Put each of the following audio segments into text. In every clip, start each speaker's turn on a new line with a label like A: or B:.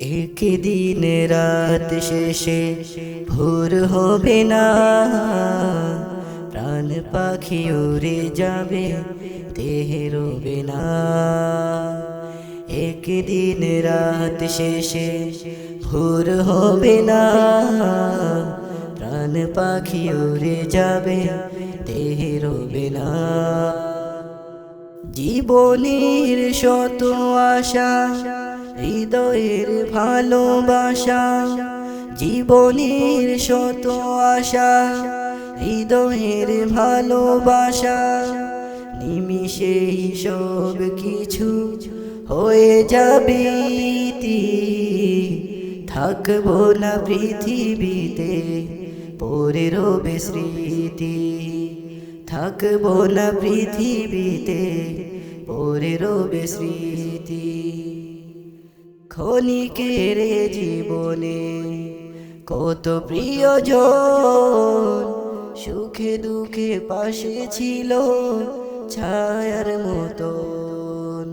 A: একদিন রাত শেষে ভোর হবে না প্রাণ পাখি উড়ে যাবে দেহে রবে না একদিন রাত শেষে ভোর হবে না প্রাণ পাখি উড়ে যাবে দেহে রবে না জীবনের শত আশা হৃদয়ের ভালোবাসা, জীবনের শত আশা, হৃদয়ের ভালোবাসা নিমিষেই সব কিছু হয়ে যাবে। থাকব না পৃথিবীতে পরে রবে স্মৃতি থাকব না পৃথিবীতে পরে রবে স্মৃতি এ জীবনে। কত প্রিয়জন সুখে দুঃখে পাশে ছিল ছায়ার মতন।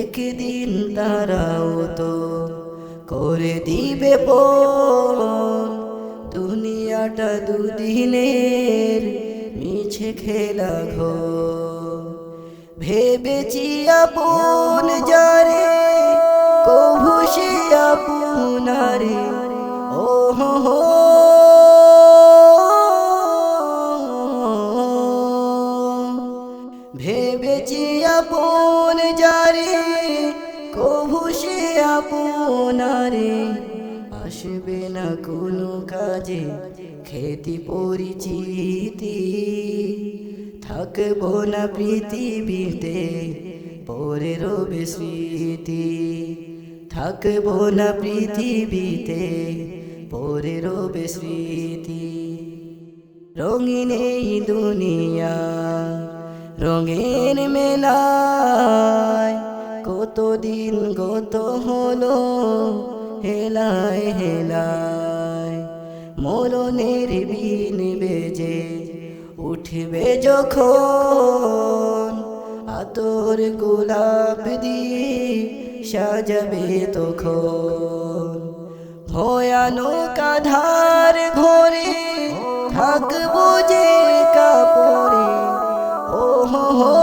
A: একদিন তারাও তো করে দিবে দুনিয়াটা দুদিনের মিছে খেলা ঘো ভেবেছি আপন যারে কভু সে আপনারে। ও হো। ভেবেছি আপন যারে কভু সে আপনারে। আসবে না কোনো কাজে খেতি পরিচিতি। থাকব না পৃথিবীতে পরে রবে স্মৃতি থাকব না পৃথিবীতে, পরে রবে স্মৃতি। রঙিন এই দুনিয়া রঙের মেলায় কতদিন গত হলো, হেলায় হেলায় মরণের বিন বেজে উঠবে যখন আতর গোলাপ দিয়ে সাজাবে তখন। ভয়ানক আধার ঘরে থাকব যে কাপড়ে। ও হো।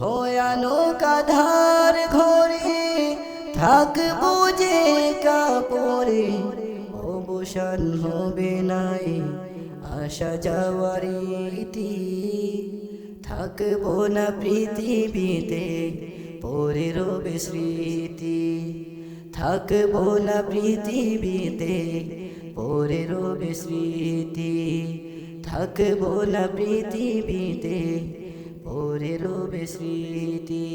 A: ভয়ানক আধার ঘরে থাকব যে কাপড়ে। অবসান হবে নাই আসা যাওয়ার থাকব না পৃথিবীতে পরে রবে স্মৃতি। থাকব না পৃথিবীতে পরে রবে স্মৃতি। থাকব না পৃথিবীতে পরে রবে স্মৃতি।